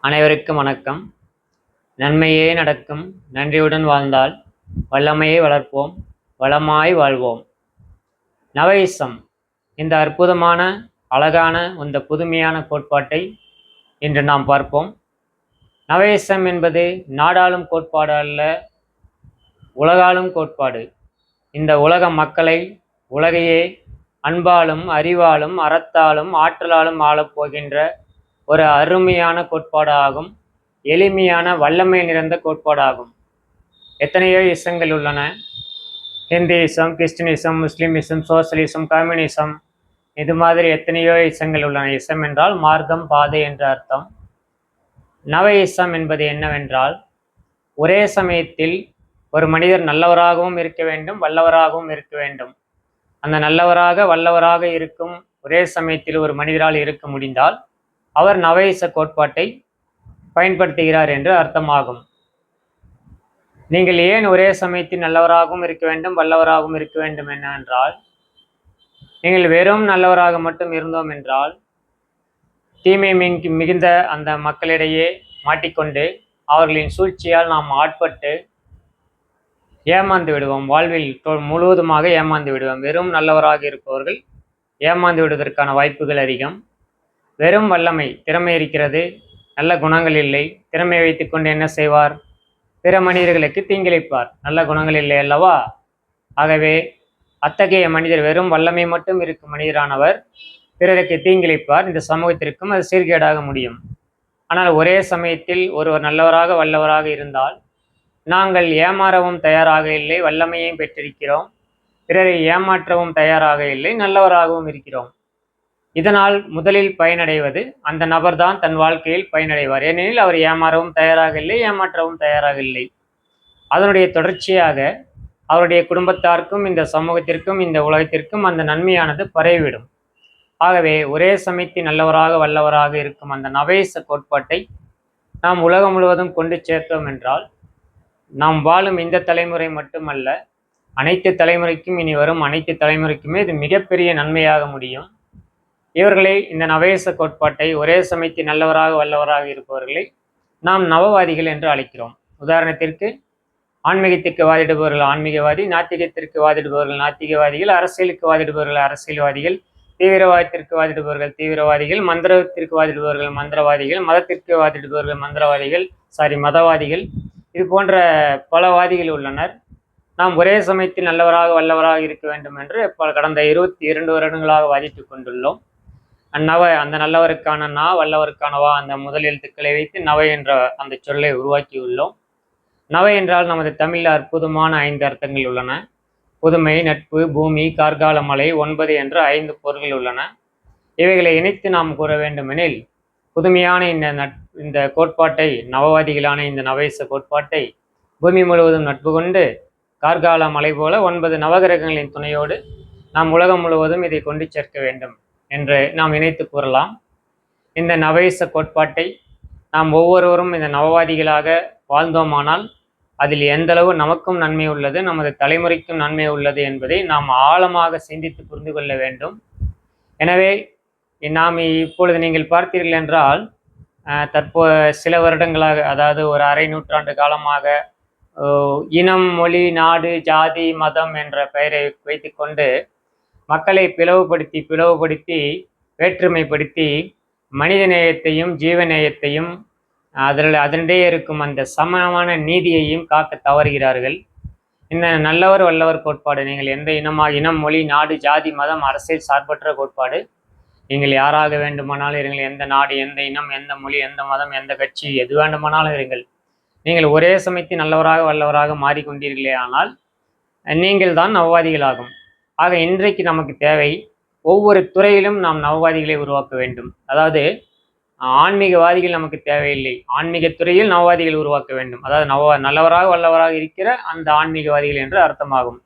அனைவருக்கும் வணக்கம். நன்மையே நடக்கும். நன்றியுடன் வாழ்ந்தால் வல்லமையை வளர்ப்போம். வளமாய் வாழ்வோம். நவயிசம் இந்த அற்புதமான அழகான இந்த புதுமையான கோட்பாட்டை இன்று நாம் பார்ப்போம். நவயிசம் என்பது நாடாளும் கோட்பாடு அல்ல உலகாலும் கோட்பாடு. இந்த உலக மக்களை உலகையே அன்பாலும் அறிவாலும் அறத்தாலும் ஆற்றலாலும் ஆளப்போகின்ற ஒரு அருமையான கோட்பாடாகும். எளிமையான வல்லமை நிறைந்த கோட்பாடாகும். எத்தனையோ இசங்கள் உள்ளன. Hinduism Christianism Muslimism socialism communism. இது மாதிரி எத்தனையோ இசங்கள் உள்ளன. இசம் என்றால் மார்க்கம் பாதை என்ற அர்த்தம். நவ இசம் என்பது என்னவென்றால் ஒரே சமயத்தில் ஒரு மனிதர் நல்லவராகவும் இருக்க வேண்டும் வல்லவராகவும் இருக்க வேண்டும். அந்த நல்லவராக வல்லவராக இருக்கும் ஒரே சமயத்தில் ஒரு மனிதரால் இருக்க முடிந்தால் அவர் நவயச கோட்பாட்டை பயன்படுத்துகிறார் என்று அர்த்தமாகும். நீங்கள் ஏன் ஒரே சமயத்தில் நல்லவராகவும் இருக்க வேண்டும் வல்லவராகவும் இருக்க வேண்டும் என்னவென்றால் நீங்கள் வெறும் நல்லவராக மட்டும் இருந்தோம் என்றால் தீமை மிகுந்த அந்த மக்களிடையே மாட்டிக்கொண்டு அவர்களின் சூழ்ச்சியால் நாம் ஆட்பட்டு ஏமாந்து விடுவோம். வாழ்வில் முழுவதுமாக ஏமாந்து விடுவோம். வெறும் நல்லவராக இருப்பவர்கள் ஏமாந்து விடுவதற்கான வாய்ப்புகள் அதிகம். வெறும் வல்லமை திறமை இருக்கிறது. நல்ல குணங்கள் இல்லை. திறமை வைத்துக்கொண்டு என்ன செய்வார்? பிற மனிதர்களுக்கு தீங்கிழைப்பார். நல்ல குணங்கள் இல்லை அல்லவா? ஆகவே அத்தகைய மனிதர் வெறும் வல்லமை மட்டும் இருக்கும் மனிதரானவர் பிறருக்கு தீங்கிழைப்பார். இந்த சமூகத்திற்கும் அது சீர்கேடாக முடியும். ஆனால் ஒரே சமயத்தில் ஒருவர் நல்லவராக வல்லவராக இருந்தால் நாங்கள் ஏமாறவும் தயாராக இல்லை வல்லமையையும் பெற்றிருக்கிறோம். பிறரை ஏமாற்றவும் தயாராக இல்லை நல்லவராகவும் இருக்கிறோம். இதனால் முதலில் பயனடைவது அந்த நபர்தான் தன் வாழ்க்கையில் பயனடைவார். ஏனெனில் அவர் ஏமாறவும் தயாராக இல்லை ஏமாற்றவும் தயாராக இல்லை. அதனுடைய தொடர்ச்சியாக அவருடைய குடும்பத்தாருக்கும் இந்த சமூகத்திற்கும் இந்த உலகத்திற்கும் அந்த நன்மையானது பரவிவிடும். ஆகவே ஒரே சமயத்தில் நல்லவராக வல்லவராக இருக்கும் அந்த நவேச கோட்பாட்டை நாம் உலகம் முழுவதும் கொண்டு சேர்த்தோம் என்றால் நாம் வாழும் இந்த தலைமுறை மட்டுமல்ல அனைத்து தலைமுறைக்கும் இனி வரும் அனைத்து தலைமுறைக்குமே இது மிகப்பெரிய நன்மையாக முடியும். இவர்களே இந்த நவேச கோட்பாட்டை ஒரே சமயத்தில் நல்லவராக வல்லவராக இருப்பவர்களை நாம் நவவாதிகள் என்று அழைக்கிறோம். உதாரணத்திற்கு ஆன்மீகத்திற்கு வாதிடுபவர்கள் ஆன்மீகவாதி நாத்திகத்திற்கு வாதிடுபவர்கள் நாத்திகவாதிகள் அரசியலுக்கு வாதிடுபவர்கள் அரசியல்வாதிகள் தீவிரவாதத்திற்கு வாதிடுபவர்கள் தீவிரவாதிகள் மந்திரத்திற்கு வாதிடுபவர்கள் மந்திரவாதிகள் மதத்திற்கு வாதிடுபவர்கள் மந்திரவாதிகள் சாரி மதவாதிகள் இது போன்ற பல வாதிகள் உள்ளனர். நாம் ஒரே சமயத்தில் நல்லவராக வல்லவராக இருக்க வேண்டும் என்று பல கடந்த இருபத்தி இரண்டு வருடங்களாக வாதிட்டு கொண்டுள்ளோம். அந்நவ அந்த நல்லவருக்கான நா வல்லவருக்கானவா அந்த முதல் எழுத்துக்களை வைத்து நவ என்ற அந்த சொல்லை உருவாக்கியுள்ளோம். நவ என்றால் நமது தமிழில் அற்புதமான ஐந்து அர்த்தங்கள் உள்ளன. புதுமை நட்பு பூமி கார்கால மலை ஒன்பது என்ற ஐந்து பொருள்கள் உள்ளன. இவைகளை இணைத்து நாம் கூற வேண்டுமெனில் புதுமையான இந்த நட் இந்த கோட்பாட்டை நவவாதிகளான இந்த நவேச கோட்பாட்டை பூமி முழுவதும் நட்பு கொண்டு கார்கால மலை போல ஒன்பது நவகிரகங்களின் துணையோடு நாம் உலகம் முழுவதும் இதை கொண்டு சேர்க்க வேண்டும். என்று நாம் இணைத்து கூறலாம். இந்த நவேச கோட்பாட்டை நாம் ஒவ்வொருவரும் இந்த நவவாதிகளாக வாழ்ந்தோமானால் அதில் எந்தளவு நமக்கும் நன்மை உள்ளது நமது தலைமுறைக்கும் நன்மை உள்ளது என்பதை நாம் ஆழமாக சிந்தித்து புரிந்து கொள்ள வேண்டும். எனவே நாம் இப்பொழுது நீங்கள் பார்த்தீர்கள் என்றால் தற்போ சில வருடங்களாக அதாவது ஒரு அரை நூற்றாண்டு காலமாக இனம் மொழி நாடு ஜாதி மதம் என்ற பெயரை வைத்துக்கொண்டு மக்களை பிளவுபடுத்தி பிளவுபடுத்தி வேற்றுமைப்படுத்தி மனித நேயத்தையும் ஜீவநேயத்தையும் அதில் அதனிடையே இருக்கும் அந்த சமமான நீதியையும் காக்க தவறுகிறார்கள். இந்த நல்லவர் வல்லவர் கோட்பாடு. நீங்கள் எந்த இனமாக இனம் மொழி நாடு ஜாதி மதம் அரசியல் சார்பற்ற கோட்பாடு. நீங்கள் யாராக வேண்டுமானாலும் இருங்கள். எந்த நாடு எந்த இனம் எந்த மொழி எந்த மதம் எந்த கட்சி எது வேண்டுமானாலும் இருங்கள். நீங்கள் ஒரே சமயத்தில் நல்லவராக வல்லவராக மாறிக்கொண்டீர்களே ஆனால் நீங்கள் தான் அவ்வாதிகளாகும் ஆக இன்றைக்கு நமக்கு தேவை ஒவ்வொரு துறையிலும் நாம் நவவாதிகளை உருவாக்க வேண்டும். அதாவது ஆன்மீகவாதிகள் நமக்கு தேவையில்லை. ஆன்மீக துறையில் நவவாதிகள் உருவாக்க வேண்டும். அதாவது நவ நல்லவராக வல்லவராக இருக்கிற அந்த ஆன்மீகவாதிகள் என்று அர்த்தமாகும்.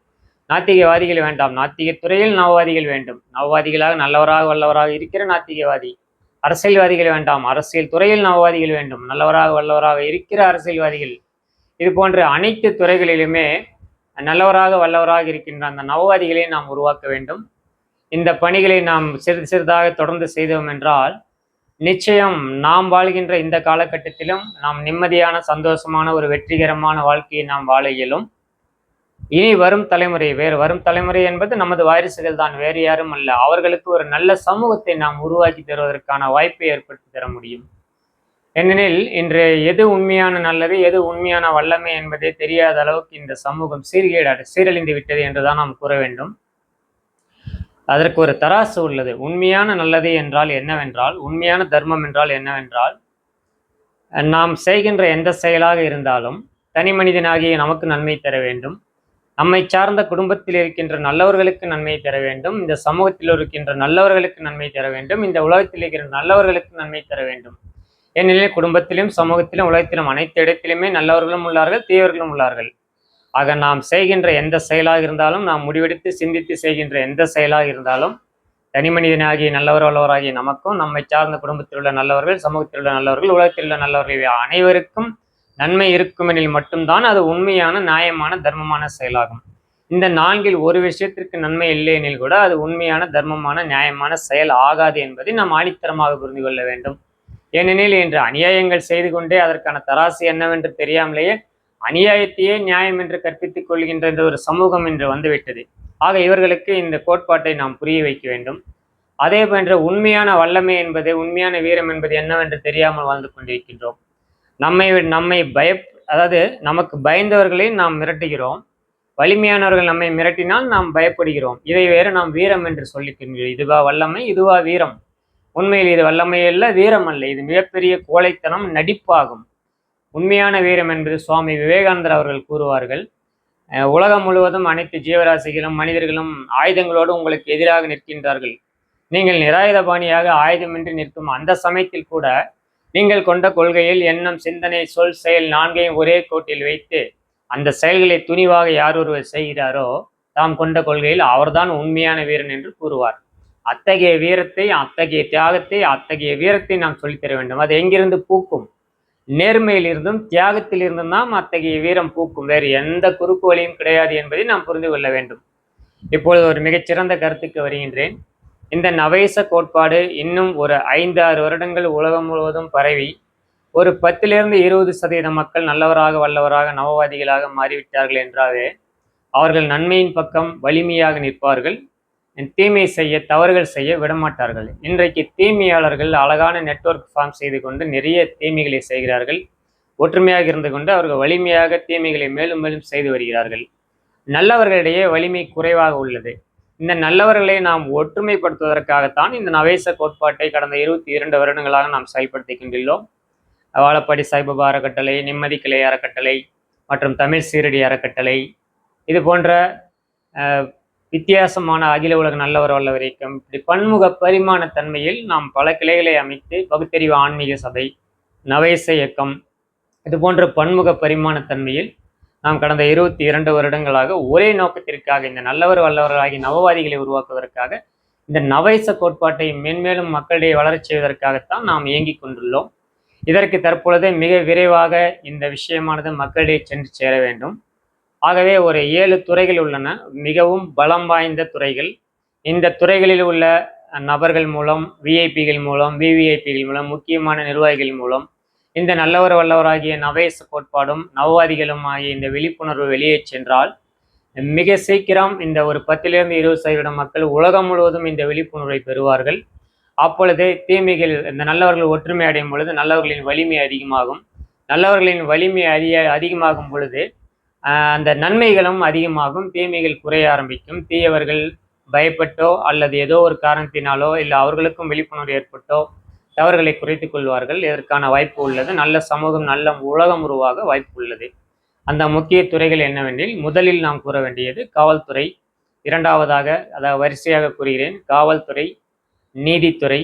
நாத்திகவாதிகள் வேண்டாம். நாத்திக துறையில் நவவாதிகள் வேண்டும். நவவாதிகளாக நல்லவராக வல்லவராக இருக்கிற நாத்திகவாதி. அரசியல்வாதிகள் வேண்டாம். அரசியல் துறையில் நவவாதிகள் வேண்டும். நல்லவராக வல்லவராக இருக்கிற அரசியல்வாதிகள். இது போன்ற அனைத்து துறைகளிலுமே நல்லவராக வல்லவராக இருக்கின்ற அந்த நவவாதிகளை நாம் உருவாக்க வேண்டும். இந்த பணிகளை நாம் சிறிது சிறிதாக தொடர்ந்து செய்தோம் என்றால் நிச்சயம் நாம் வாழ்கின்ற இந்த காலகட்டத்திலும் நாம் நிம்மதியான சந்தோஷமான ஒரு வெற்றிகரமான வாழ்க்கையை நாம் வாழ இயலும். இனி வரும் தலைமுறை வேறு வரும் தலைமுறை என்பது நமது வாரிசுகள் தான் வேறு யாரும் அல்ல. அவர்களுக்கு ஒரு நல்ல சமூகத்தை நாம் உருவாக்கி தருவதற்கான வாய்ப்பை ஏற்படுத்தி தர முடியும். ஏனெனில் இன்று எது உண்மையான நல்லது எது உண்மையான வல்லமை என்பதே தெரியாத அளவுக்கு இந்த சமூகம் சீர்கேடாடு சீரழிந்து விட்டது என்றுதான் நாம் கூற வேண்டும். அதற்கு ஒரு தராசு உள்ளது. உண்மையான நல்லது என்றால் என்னவென்றால் உண்மையான தர்மம் என்றால் என்னவென்றால் நாம் செய்கின்ற எந்த செயலாக இருந்தாலும் தனி மனிதனாகிய நமக்கு நன்மை தர வேண்டும். நம்மை சார்ந்த குடும்பத்தில் இருக்கின்ற நல்லவர்களுக்கு நன்மை தர வேண்டும். இந்த சமூகத்தில் இருக்கின்ற நல்லவர்களுக்கு நன்மை தர வேண்டும். இந்த உலகத்தில் இருக்கிற நல்லவர்களுக்கு நன்மை தர வேண்டும். ஏனெனில் குடும்பத்திலும் சமூகத்திலும் உலகத்திலும் அனைத்து இடத்திலுமே நல்லவர்களும் உள்ளார்கள் தீயவர்களும் உள்ளார்கள். ஆக நாம் செய்கின்ற எந்த செயலாக இருந்தாலும் நாம் முடிவெடுத்து சிந்தித்து செய்கின்ற எந்த செயலாக இருந்தாலும் தனி மனிதனாகிய நல்லவர் வல்லவராகிய நமக்கும் நம்மை சார்ந்த குடும்பத்தில் உள்ள நல்லவர்கள் சமூகத்தில் உள்ள நல்லவர்கள் உலகத்தில் உள்ள நல்லவர்கள் அனைவருக்கும் நன்மை இருக்குமெனில் மட்டும்தான் அது உண்மையான நியாயமான தர்மமான செயலாகும். இந்த நான்கில் ஒரு விஷயத்திற்கு நன்மை இல்லை எனில் கூட அது உண்மையான தர்மமான நியாயமான செயல் ஆகாது என்பதை நாம் ஆணித்தரமாக புரிந்து கொள்ள வேண்டும். ஏனெனில் இன்று அநியாயங்கள் செய்து கொண்டே அதற்கான தராசு என்னவென்று தெரியாமலேயே அநியாயத்தையே நியாயம் என்று கற்பித்துக் கொள்கின்ற இந்த ஒரு சமூகம் இன்று வந்துவிட்டது. ஆக இவர்களுக்கு இந்த கோட்பாட்டை நாம் புரிய வைக்க வேண்டும். அதே போன்ற உண்மையான வல்லமை என்பது உண்மையான வீரம் என்பது என்னவென்று தெரியாமல் வாழ்ந்து கொண்டிருக்கின்றோம். நம்மை நம்மை பய அதாவது நமக்கு பயந்தவர்களை நாம் மிரட்டுகிறோம். வலிமையானவர்கள் நம்மை மிரட்டினால் நாம் பயப்படுகிறோம். இதை வேறு நாம் வீரம் என்று சொல்லிக்கின்றோம். இதுவா வல்லமை இதுவா வீரம். உண்மையில் இது வல்லமையல்ல வீரம் அல்ல இது மிகப்பெரிய கோழைத்தனம் நடிப்பாகும். உண்மையான வீரம் என்பது சுவாமி விவேகானந்தர் அவர்கள் கூறுவார்கள். உலகம் முழுவதும் அனைத்து ஜீவராசிகளும் மனிதர்களும் ஆயுதங்களோடு உங்களுக்கு எதிராக நிற்கின்றார்கள். நீங்கள் நிராயுதபாணியாக ஆயுதமின்றி நிற்கும் அந்த சமயத்தில் கூட நீங்கள் கொண்ட கொள்கையில் எண்ணம் சிந்தனை சொல் செயல் நான்கையும் ஒரே கோட்டில் வைத்து அந்த செயல்களை துணிவாக யார் ஒருவர் செய்கிறாரோ தாம் கொண்ட கொள்கையில் அவர்தான் உண்மையான வீரன் என்று கூறுவார். அத்தகைய வீரத்தை அத்தகைய தியாகத்தை அத்தகைய வீரத்தை நாம் சொல்லித்தர வேண்டும். அது எங்கிருந்து பூக்கும்? நேர்மையிலிருந்தும் தியாகத்திலிருந்தும் தான் அத்தகைய வீரம் பூக்கும். வேறு எந்த குறுக்கு வழியும் கிடையாது என்பதை நாம் புரிந்து கொள்ள வேண்டும். இப்பொழுது ஒரு மிகச்சிறந்த கருத்துக்கு வருகின்றேன். இந்த நவேச கோட்பாடு இன்னும் ஒரு ஐந்து ஆறு வருடங்கள் உலகம் முழுவதும் பரவி ஒரு பத்திலிருந்து இருபது சதவீத மக்கள் நல்லவராக வல்லவராக நவவாதிகளாக மாறிவிட்டார்கள் என்றாலே அவர்கள் நன்மையின் பக்கம் வலிமையாக நிற்பார்கள். தீமை செய்ய தவறுகள் செய்ய விடமாட்டார்கள். இன்றைக்கு தீமையாளர்கள் அழகான நெட்ஒர்க் ஃபார்ம் செய்து கொண்டு நிறைய தீமைகளை செய்கிறார்கள். ஒற்றுமையாக இருந்து கொண்டு அவர்கள் வலிமையாக தீமைகளை மேலும் மேலும் செய்து வருகிறார்கள். நல்லவர்களிடையே வலிமை குறைவாக உள்ளது. இந்த நல்லவர்களை நாம் ஒற்றுமைப்படுத்துவதற்காகத்தான் இந்த நவேச கோட்பாட்டை கடந்த இருபத்தி இரண்டு வருடங்களாக நாம் செயல்படுத்திக் கொண்டுள்ளோம் வாழப்பாடி சாய்பாபா அறக்கட்டளை நிம்மதி கிளை அறக்கட்டளை மற்றும் தமிழ் சீரடி அறக்கட்டளை. இது போன்ற வித்தியாசமான அகில உலக நல்லவர் வல்லவர் இயக்கம். இப்படி பன்முக பரிமாண தன்மையில் நாம் பல கிளைகளை அமைத்து பகுத்தறிவு ஆன்மீக சபை நவேச இயக்கம் இது போன்ற பன்முக பரிமாண தன்மையில் நாம் கடந்த இருபத்தி இரண்டு வருடங்களாக ஒரே நோக்கத்திற்காக இந்த நல்லவர் வல்லவர்களாகி நவவாதிகளை உருவாக்குவதற்காக இந்த நவைச கோட்பாட்டை மென்மேலும் மக்களிடையே வளரச் செய்வதற்காகத்தான் நாம் இயங்கிக் கொண்டுள்ளோம். இதற்கு தற்பொழுது மிக விரைவாக இந்த விஷயமானது மக்களிடையே சென்று சேர வேண்டும். ஆகவே ஒரு ஏழு துறைகள் உள்ளன. மிகவும் பலம் வாய்ந்த துறைகள். இந்த துறைகளில் உள்ள நபர்கள் மூலம் விஐபிகள் மூலம் விவிஐபிகள் மூலம் முக்கியமான நிர்வாகிகள் மூலம் இந்த நல்லவர் வல்லவராகிய நவேச கோட்பாடும் நவவாதிகளும் ஆகிய இந்த விழிப்புணர்வு வெளியே சென்றால் மிக சீக்கிரம் இந்த ஒரு பத்திலிருந்து இருபது சதவீதம் மக்கள் உலகம் முழுவதும் இந்த விழிப்புணர்வை பெறுவார்கள். அப்பொழுது தீமைகள் இந்த நல்லவர்கள் ஒற்றுமை அடையும் பொழுது நல்லவர்களின் வலிமை அதிகமாகும். நல்லவர்களின் வலிமை அதிக அதிகமாகும் பொழுது அந்த நன்மைகளும் அதிகமாகும் தீமைகள் குறைய ஆரம்பிக்கும். தீயவர்கள் பயப்பட்டோ அல்லது ஏதோ ஒரு காரணத்தினாலோ இல்லை அவர்களுக்கும் விழிப்புணர்வு ஏற்பட்டோ தவறுகளை குறைத்துக் கொள்வார்கள். இதற்கான வாய்ப்பு உள்ளது. நல்ல சமூகம் நல்ல உலகம் உருவாக வாய்ப்பு உள்ளது. அந்த முக்கிய துறைகள் என்னவெனில் முதலில் நாம் கூற வேண்டியது காவல்துறை. இரண்டாவதாக அதாவது வரிசையாக கூறுகிறேன் காவல்துறை நீதித்துறை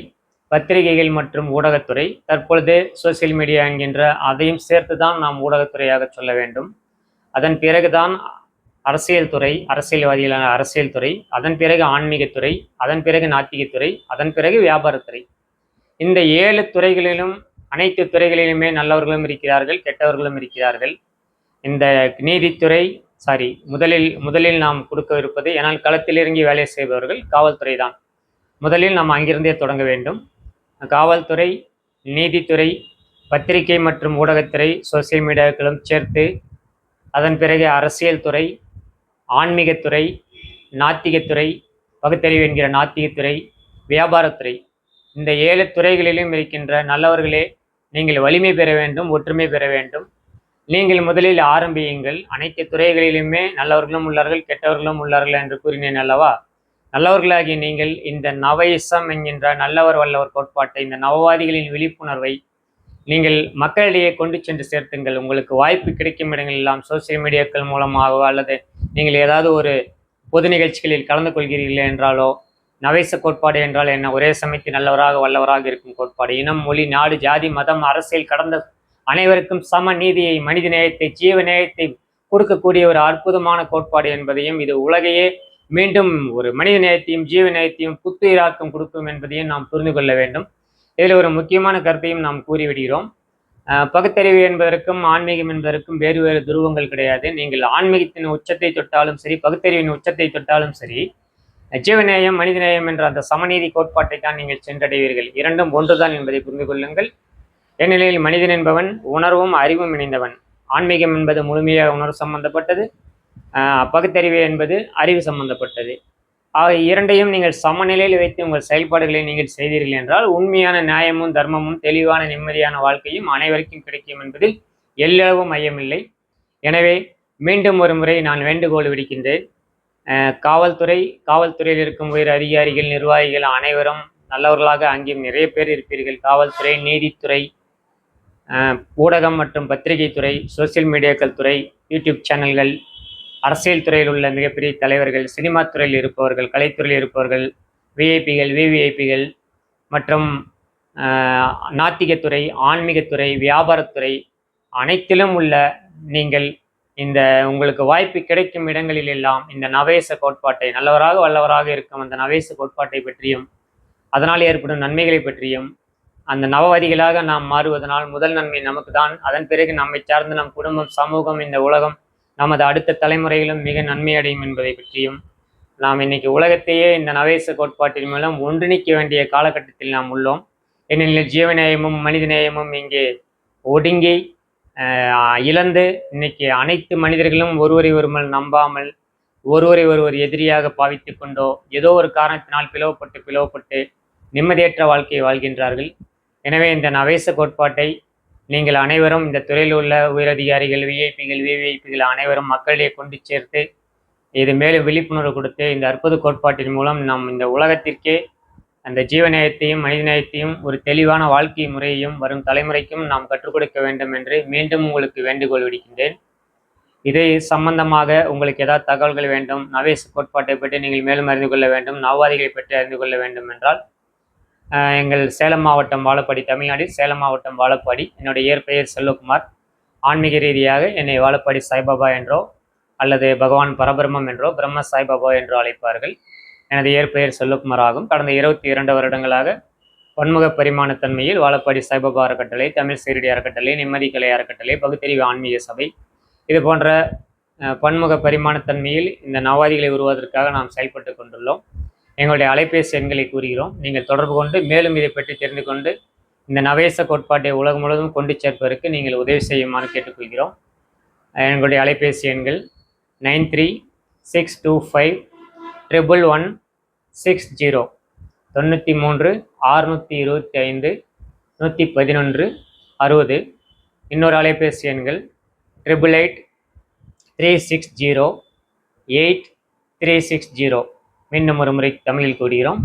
பத்திரிகைகள் மற்றும் ஊடகத்துறை. தற்பொழுது சோசியல் மீடியா என்கின்ற அதையும் சேர்த்து தான் நாம் ஊடகத்துறையாக சொல்ல வேண்டும். அதன் பிறகுதான் அரசியல் துறை அரசியல்வாதிகளான அரசியல் துறை அதன் பிறகு ஆன்மீகத்துறை அதன் பிறகு நாத்திகத்துறை அதன் பிறகு வியாபாரத்துறை இந்த ஏழு துறைகளிலும் அனைத்து துறைகளிலுமே நல்லவர்களும் இருக்கிறார்கள் கெட்டவர்களும் இருக்கிறார்கள். இந்த நீதித்துறை சாரி முதலில் முதலில் நாம் கொடுக்க ஏன்னால் களத்தில் இறங்கி வேலை செய்பவர்கள் காவல்துறை தான். முதலில் நாம் அங்கிருந்தே தொடங்க வேண்டும். காவல்துறை நீதித்துறை பத்திரிகை மற்றும் ஊடகத்துறை சோசியல் மீடியாக்களும் சேர்த்து அதன் பிறகு அரசியல் துறை ஆன்மீகத்துறை நாத்திகத்துறை பகுத்தறிவு என்கிற நாத்திகத்துறை வியாபாரத்துறை இந்த ஏழு துறைகளிலும் இருக்கின்ற நல்லவர்களே நீங்கள் வலிமை பெற வேண்டும் ஒற்றுமை பெற வேண்டும். நீங்கள் முதலில் ஆரம்பியுங்கள். அனைத்து துறைகளிலுமே நல்லவர்களும் உள்ளார்கள் கெட்டவர்களும் உள்ளார்கள் என்று கூறினேன் அல்லவா? நல்லவர்களாகிய நீங்கள் இந்த நவயிசம் என்கின்ற நல்லவர் வல்லவர் கோட்பாட்டை இந்த நவவாதிகளின் விழிப்புணர்வை நீங்கள் மக்களிடையே கொண்டு சென்று சேர்த்துங்கள். உங்களுக்கு வாய்ப்பு கிடைக்கும் இடங்கள் எல்லாம் சோசியல் மீடியாக்கள் மூலமாகவோ அல்லது நீங்கள் ஏதாவது ஒரு பொது நிகழ்ச்சிகளில் கலந்து கொள்கிறீர்கள் என்றாலோ நவேச கோட்பாடு என்றால் என்ன? ஒரே சமயத்தில் நல்லவராக வல்லவராக இருக்கும் கோட்பாடு. இனம் மொழி நாடு ஜாதி மதம் அரசியல் கடந்த அனைவருக்கும் சம நீதியை மனித நேயத்தை ஜீவ நேயத்தை கொடுக்கக்கூடிய ஒரு அற்புதமான கோட்பாடு என்பதையும் இது உலகையே மீண்டும் ஒரு மனித நேயத்தையும் ஜீவ நேயத்தையும் புத்துயிராக்கம் கொடுக்கும் என்பதையும் நாம் புரிந்து கொள்ள வேண்டும். இதில் ஒரு முக்கியமான கருத்தையும் நாம் கூறிவிடுகிறோம். பகுத்தறிவு என்பதற்கும் ஆன்மீகம் என்பதற்கும் வேறு வேறு துருவங்கள் கிடையாது. நீங்கள் ஆன்மீகத்தின் உச்சத்தை தொட்டாலும் சரி பகுத்தறிவின் உச்சத்தை தொட்டாலும் சரி ஜீவநேயம் மனிதநேயம் என்ற அந்த சமநீதி கோட்பாட்டை தான் நீங்கள் சென்றடைவீர்கள். இரண்டும் ஒன்றுதான் என்பதை புரிந்து கொள்ளுங்கள். ஏனெனில் மனிதன் என்பவன் உணர்வும் அறிவும் இணைந்தவன். ஆன்மீகம் என்பது முழுமையாக உணர்வு சம்பந்தப்பட்டது. பகுத்தறிவு என்பது அறிவு சம்பந்தப்பட்டது. ஆக இரண்டையும் நீங்கள் சமநிலையில் வைத்து உங்கள் செயல்பாடுகளை நீங்கள் செய்தீர்கள் என்றால் உண்மையான நியாயமும் தர்மமும் தெளிவான நிம்மதியான வாழ்க்கையும் அனைவருக்கும் கிடைக்கும் என்பதில் எல்லளவும் ஐயமில்லை. எனவே மீண்டும் ஒரு முறை நான் வேண்டுகோள் விடுக்கின்றேன். காவல்துறை காவல்துறையில் இருக்கும் உயர் அதிகாரிகள் நிர்வாகிகள் அனைவரும் நல்லவர்களாக அங்கேயும் நிறைய பேர் இருப்பீர்கள். காவல்துறை நீதித்துறை ஊடகம் மற்றும் பத்திரிகை துறை சோசியல் மீடியாக்கள் துறை யூடியூப் சேனல்கள் அரசியல் துறையில் உள்ள மிகப்பெரிய தலைவர்கள் சினிமா துறையில் இருப்பவர்கள் கலைத்துறையில் இருப்பவர்கள் விஐபிகள் விவிஐபிகள் மற்றும் நாத்திகத்துறை ஆன்மீகத்துறை வியாபாரத்துறை அனைத்திலும் உள்ள நீங்கள் இந்த உங்களுக்கு வாய்ப்பு கிடைக்கும் இடங்களில் எல்லாம் இந்த நவேச கோட்பாட்டை நல்லவராக வல்லவராக இருக்கும் அந்த நவேச கோட்பாட்டை பற்றியும் அதனால் ஏற்படும் நன்மைகளை பற்றியும் அந்த நவவாதிகளாக நாம் மாறுவதனால் முதல் நன்மை நமக்கு தான் அதன் பிறகு நம்மை சார்ந்த நம் குடும்பம் சமூகம் இந்த உலகம் நமது அடுத்த தலைமுறைகளும் மிக நன்மை அடையும் என்பதை பற்றியும் நாம் இன்னைக்கு உலகத்தையே இந்த நவேச கோட்பாட்டின் மூலம் ஒன்றிணைக்க வேண்டிய காலகட்டத்தில் நாம் உள்ளோம். ஏனெனில் ஜீவநேயமும் மனிதநேயமும் இங்கே ஒடுங்கி இழந்து இன்னைக்கு அனைத்து மனிதர்களும் ஒருவரை ஒருமல் நம்பாமல் ஒருவரை ஒருவர் எதிரியாக பாவித்து கொண்டோ ஏதோ ஒரு காரணத்தினால் பிளவுபட்டு பிளவுபட்டு நிம்மதியற்ற வாழ்க்கையை வாழ்கின்றார்கள். எனவே இந்த நவேச கோட்பாட்டை நீங்கள் அனைவரும் இந்த துறையில் உள்ள உயரதிகாரிகள் விஐபிகள் விவிஐபிகள் அனைவரும் மக்களிடையே கொண்டு சேர்த்து இது மேலும் விழிப்புணர்வு கொடுத்து இந்த அற்புத கோட்பாட்டின் மூலம் நாம் இந்த உலகத்திற்கே அந்த ஜீவநேயத்தையும் மனிதநேயத்தையும் ஒரு தெளிவான வாழ்க்கை முறையையும் வரும் தலைமுறைக்கும் நாம் கற்றுக் கொடுக்க வேண்டும் என்று மீண்டும் உங்களுக்கு வேண்டுகோள் விடுக்கின்றேன். இதை சம்பந்தமாக உங்களுக்கு ஏதாவது தகவல்கள் வேண்டும் நவேஸ் கோட்பாட்டை பற்றி நீங்கள் மேலும் அறிந்து கொள்ள வேண்டும் நவவாதிகளை பற்றி அறிந்து கொள்ள வேண்டும் என்றால் எங்கள் சேலம் மாவட்டம் வாழப்பாடி தமிழ்நாட்டில் சேலம் மாவட்டம் வாழப்பாடி. என்னுடைய இயற்பெயர் செல்வகுமார். ஆன்மீக ரீதியாக என்னை வாழப்பாடி சாய்பாபா என்றோ அல்லது பகவான் பரபிரம்மம் என்றோ பிரம்ம சாய்பாபா என்றோ அழைப்பார்கள். எனது இயற்பெயர் செல்வகுமார் ஆகும். கடந்த இருபத்தி இரண்டு வருடங்களாக பன்முக பரிமாணத்தன்மையில் வாழப்பாடி சாய்பாபா அறக்கட்டளை தமிழ் சீரடி அறக்கட்டளை நிம்மதி கலை அறக்கட்டளை பகுத்தறிவு ஆன்மீக சபை இது போன்ற பன்முக பரிமாணத்தன்மையில் இந்த நவாதிகளை உருவாவதற்காக நாம் செயல்பட்டு கொண்டுள்ளோம். எங்களுடைய அலைபேசி எண்களை கூறுகிறோம். நீங்கள் தொடர்பு கொண்டு மேலும் இதை பற்றி தெரிந்து கொண்டு இந்த நவேச கோட்பாட்டை உலகம் முழுவதும் கொண்டு சேர்ப்பதற்கு நீங்கள் உதவி செய்யுமாறு கேட்டுக்கொள்கிறோம். எங்களுடைய அலைபேசி எண்கள் nine three six two five triple one six zero தொண்ணூற்றி மூன்று ஆறுநூற்றி இருபத்தி ஐந்து நூற்றி பதினொன்று அறுபது. இன்னொரு அலைபேசி எண்கள் triple eight three six zero eight three six zero. மீண்டும் ஒரு முறை தமிழில் கூறுகிறோம்.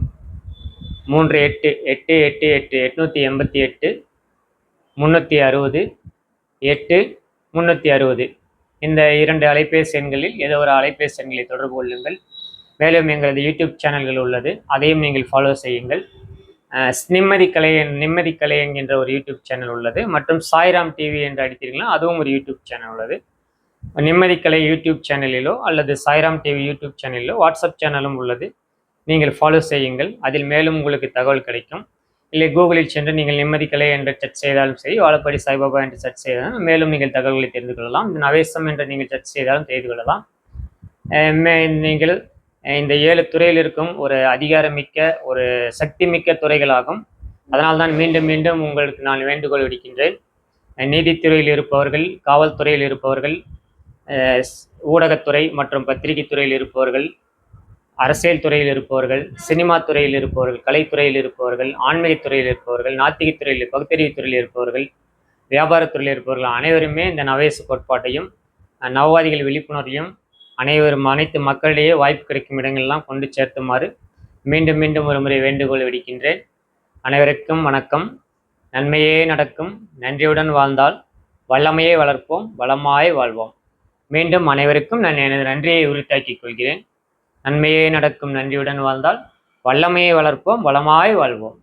மூன்று எட்டு எட்டு எட்டு எட்டு எட்நூற்றி எண்பத்தி எட்டு முந்நூற்றி அறுபது எட்டு முந்நூற்றி அறுபது. இந்த இரண்டு அலைபேசி எண்களில் ஏதோ ஒரு அலைபேசி எண்களை தொடர்பு கொள்ளுங்கள். மேலும் எங்களது யூடியூப் சேனல்கள் உள்ளது. அதையும் நீங்கள் ஃபாலோ செய்யுங்கள். நிம்மதி கலை நிம்மதி கலையன் என்ற ஒரு யூடியூப் சேனல் உள்ளது. மற்றும் சாய்ராம் டிவி என்று அடித்தீர்களா அதுவும் ஒரு யூடியூப் சேனல் உள்ளது. நிம்மதி கலை யூடியூப் சேனலிலோ அல்லது சாய்ராம் டிவி யூடியூப் சேனலிலோ வாட்ஸ்அப் சேனலும் உள்ளது. நீங்கள் ஃபாலோ செய்யுங்கள். அதில் மேலும் உங்களுக்கு தகவல் கிடைக்கும். இல்லை கூகுளில் சென்று நீங்கள் நிம்மதி கலை என்று சர்ச் செய்தாலும் சரி வாழப்படி சாய்பாபா என்று சர்ச் செய்தாலும் மேலும் நீங்கள் தகவல்களை தெரிந்து கொள்ளலாம். இந்த நவேசம் என்று நீங்கள் சர்ச் செய்தாலும் தெரிந்து கொள்ளலாம். நீங்கள் இந்த ஏழு துறையில் இருக்கும் ஒரு அதிகாரமிக்க ஒரு சக்தி மிக்க துறைகளாகும். அதனால்தான் மீண்டும் மீண்டும் உங்களுக்கு நான் வேண்டுகோள் விடுக்கின்றேன். நீதித்துறையில் இருப்பவர்கள் காவல்துறையில் இருப்பவர்கள் ஊடகத்துறை மற்றும் பத்திரிகை துறையில் இருப்பவர்கள் அரசியல் துறையில் இருப்பவர்கள் சினிமா துறையில் இருப்பவர்கள் கலைத்துறையில் இருப்பவர்கள் ஆன்மீகத் துறையில் இருப்பவர்கள் நாத்திகத் துறையில் துறையில் இருப்பவர்கள் வியாபாரத்துறையில் இருப்பவர்கள் அனைவருமே இந்த நவேசு கோட்பாட்டையும் நவவாதிகள் விழிப்புணர்வையும் அனைவரும் அனைத்து மக்களிடையே வாய்ப்பு கிடைக்கும் இடங்கள்லாம் கொண்டு சேர்த்துமாறு மீண்டும் மீண்டும் ஒரு முறை வேண்டுகோள் விடுக்கின்றேன். அனைவருக்கும் வணக்கம். நன்மையே நடக்கும். நன்றியுடன் வாழ்ந்தால் வல்லமையை வளர்ப்போம். வளமாய் வாழ்வோம். மீண்டும் அனைவருக்கும் நான் எனது நன்றியை உரித்தாக்கிக் கொள்கிறேன். நன்மையே நடக்கும் நன்றியுடன் வாழ்ந்தால் வல்லமையை வளர்ப்போம் வளமாய் வாழ்வோம்.